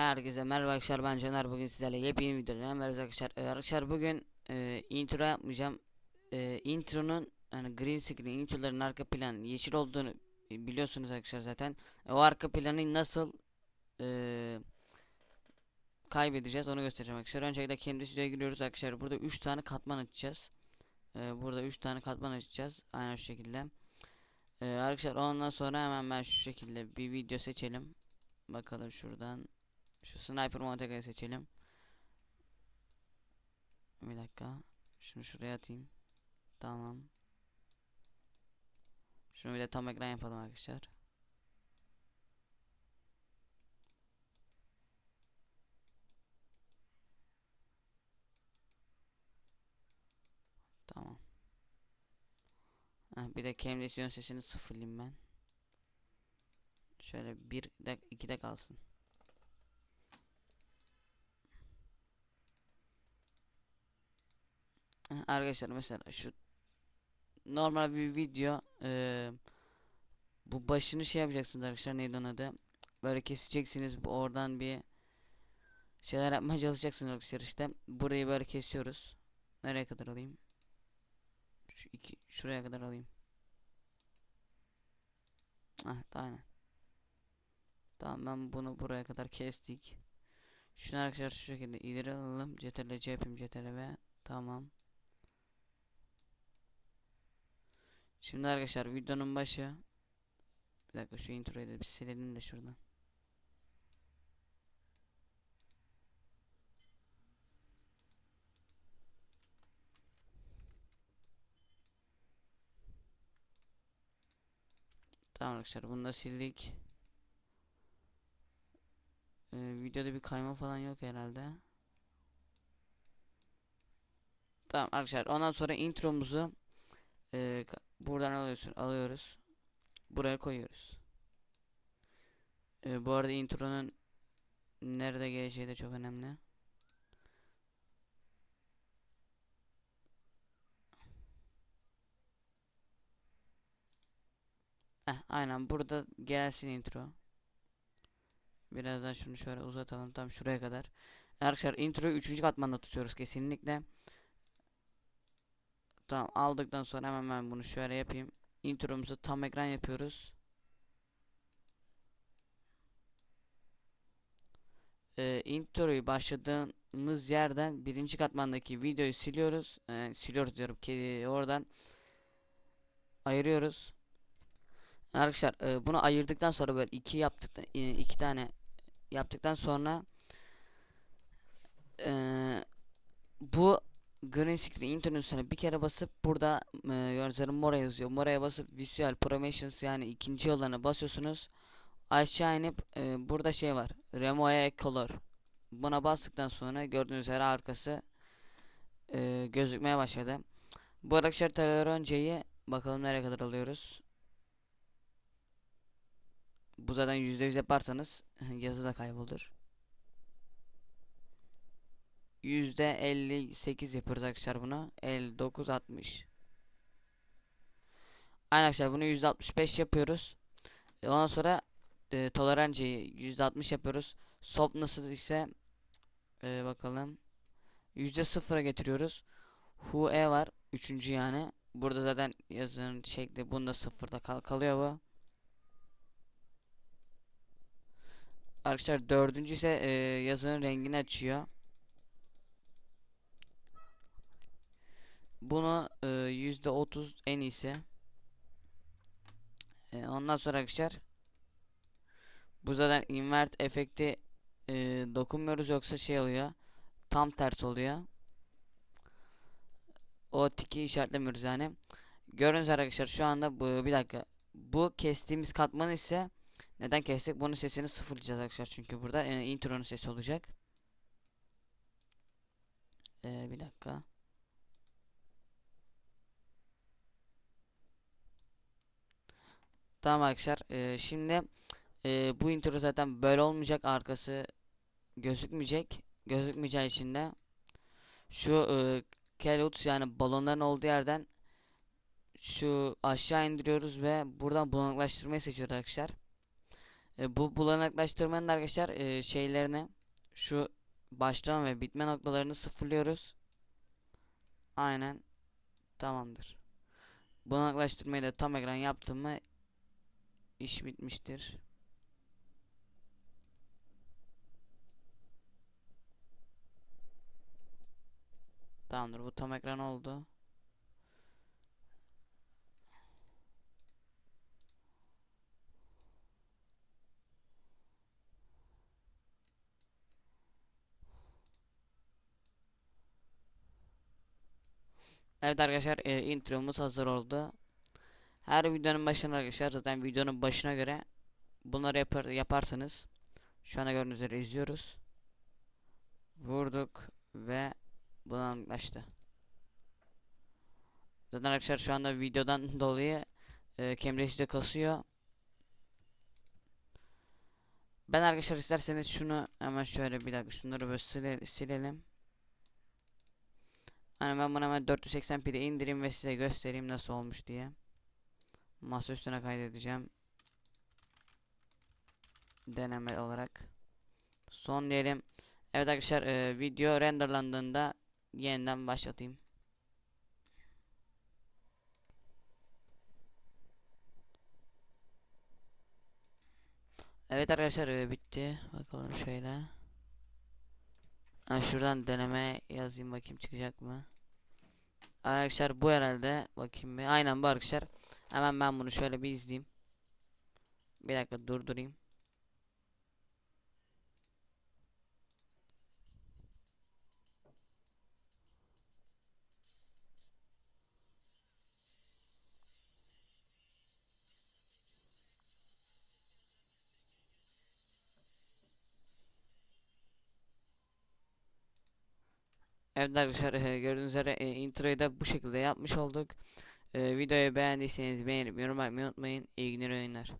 Herkese merhaba arkadaşlar ben Caner. Bugün sizlerle yepyeni videoda merhaba arkadaşlar. Ee, arkadaşlar bugün e, intro yapmayacağım. E, intronun yani green screen introların arka plan yeşil olduğunu biliyorsunuz arkadaşlar zaten. E, o arka planı nasıl e, kaybedeceğiz onu göstereceğim arkadaşlar. Öncelikle kendi stüdyoya giriyoruz arkadaşlar. Burada 3 tane katman açacağız. E, burada 3 tane katman açacağız. Aynen şu şekilde. E, arkadaşlar ondan sonra hemen ben şu şekilde bir video seçelim. Bakalım şuradan şu sniper montage'ı seçelim. Bir dakika. Şunu şuraya atayım. Tamam. Şunu bir de tam ekran yapalım arkadaşlar. Tamam. Heh, bir de kemdesyon sesini sıfırlayayım ben. Şöyle bir de iki de kalsın. Arkadaşlar mesela şu normal bir video eee, bu başını şey yapacaksınız arkadaşlar neydi onun adı? Böyle keseceksiniz oradan bir şeyler yapmaya çalışacaksınız arkadaşlar işte. Burayı böyle kesiyoruz. Nereye kadar alayım? Şu iki şuraya kadar alayım. Ah aynen. Tamam ben bunu buraya kadar kestik. Şunu arkadaşlar şu şekilde ileri alalım. Ctrl c yapayım ctrl v tamam Şimdi arkadaşlar videonun başı. Bir dakika şu introyu da bir silelim de şuradan. Tamam arkadaşlar bunu da sildik. Ee, Videoda bir kayma falan yok herhalde. Tamam arkadaşlar ondan sonra intromuzu ka- buradan alıyorsun alıyoruz. Buraya koyuyoruz. Ee, bu arada intronun nerede geleceği de çok önemli. Eh, aynen burada gelsin intro. Birazdan şunu şöyle uzatalım tam şuraya kadar. Arkadaşlar introyu 3. katmanda tutuyoruz kesinlikle Tamam aldıktan sonra hemen ben bunu şöyle yapayım. Intromuzu tam ekran yapıyoruz. Ee, introyu başladığımız yerden birinci katmandaki videoyu siliyoruz. Ee, siliyoruz diyorum ki oradan ayırıyoruz. Arkadaşlar e, bunu ayırdıktan sonra böyle iki yaptık e, iki tane yaptıktan sonra e, bu Green screen internet üstüne bir kere basıp burada e, gördüğünüz mora yazıyor. Moraya basıp Visual Promotions yani ikinci yollarına basıyorsunuz. Aşağı inip e, burada şey var. Remove Color. Buna bastıktan sonra gördüğünüz üzere arkası e, gözükmeye başladı. Bu arkadaşlar önceyi bakalım nereye kadar alıyoruz. Bu zaten %100 yaparsanız yazı da kaybolur. %58 yapıyoruz arkadaşlar bunu. 59 60. Aynen arkadaşlar bunu %65 yapıyoruz. Ondan sonra e, tolerancayı %60 yapıyoruz. Softness'ı ise e, bakalım %0'a getiriyoruz. Hue var. Üçüncü yani. Burada zaten yazının şekli bunda sıfırda kal kalıyor bu. Arkadaşlar dördüncü ise e, yazının rengini açıyor. Bunu e, yüzde otuz en iyisi. E, ondan sonra arkadaşlar bu zaten invert efekti e, dokunmuyoruz yoksa şey oluyor. Tam ters oluyor. O tiki işaretlemiyoruz yani. Gördüğünüz arkadaşlar şu anda bu bir dakika. Bu kestiğimiz katman ise neden kestik? Bunun sesini sıfırlayacağız arkadaşlar çünkü burada e, intronun sesi olacak. E, bir dakika. Tamam arkadaşlar. Ee, şimdi e, bu intro zaten böyle olmayacak. Arkası gözükmeyecek. Gözükmeyeceği için de şu e, Kelut yani balonların olduğu yerden şu aşağı indiriyoruz ve buradan bulanıklaştırmayı seçiyoruz arkadaşlar. E, bu bulanıklaştırmanın arkadaşlar e, şeylerini şu başlama ve bitme noktalarını sıfırlıyoruz. Aynen. Tamamdır. Bulanıklaştırmayı da tam ekran yaptım mı iş bitmiştir. Tamamdır. Bu tam ekran oldu. Evet arkadaşlar e, intromuz hazır oldu. Her videonun başına arkadaşlar zaten videonun başına göre bunları yapar, yaparsanız şu ana gördüğünüz üzere izliyoruz. Vurduk ve bulanıklaştı. Zaten arkadaşlar şu anda videodan dolayı e, Cambridge de kasıyor. Ben arkadaşlar isterseniz şunu hemen şöyle bir dakika şunları böyle sile- silelim. Hani ben bunu hemen 480p'de indireyim ve size göstereyim nasıl olmuş diye. Masa üstüne kaydedeceğim. Deneme olarak. Son diyelim. Evet arkadaşlar e, video renderlandığında yeniden başlatayım. Evet arkadaşlar e, bitti. Bakalım şöyle. Ha, şuradan deneme yazayım bakayım çıkacak mı? Arkadaşlar bu herhalde bakayım bir. Aynen bu arkadaşlar. Hemen ben bunu şöyle bir izleyeyim. Bir dakika durdurayım. Evet arkadaşlar e, gördüğünüz üzere e, introyu da bu şekilde yapmış olduk. E, videoyu beğendiyseniz beğenip yorum yapmayı unutmayın. İyi günler oyunlar.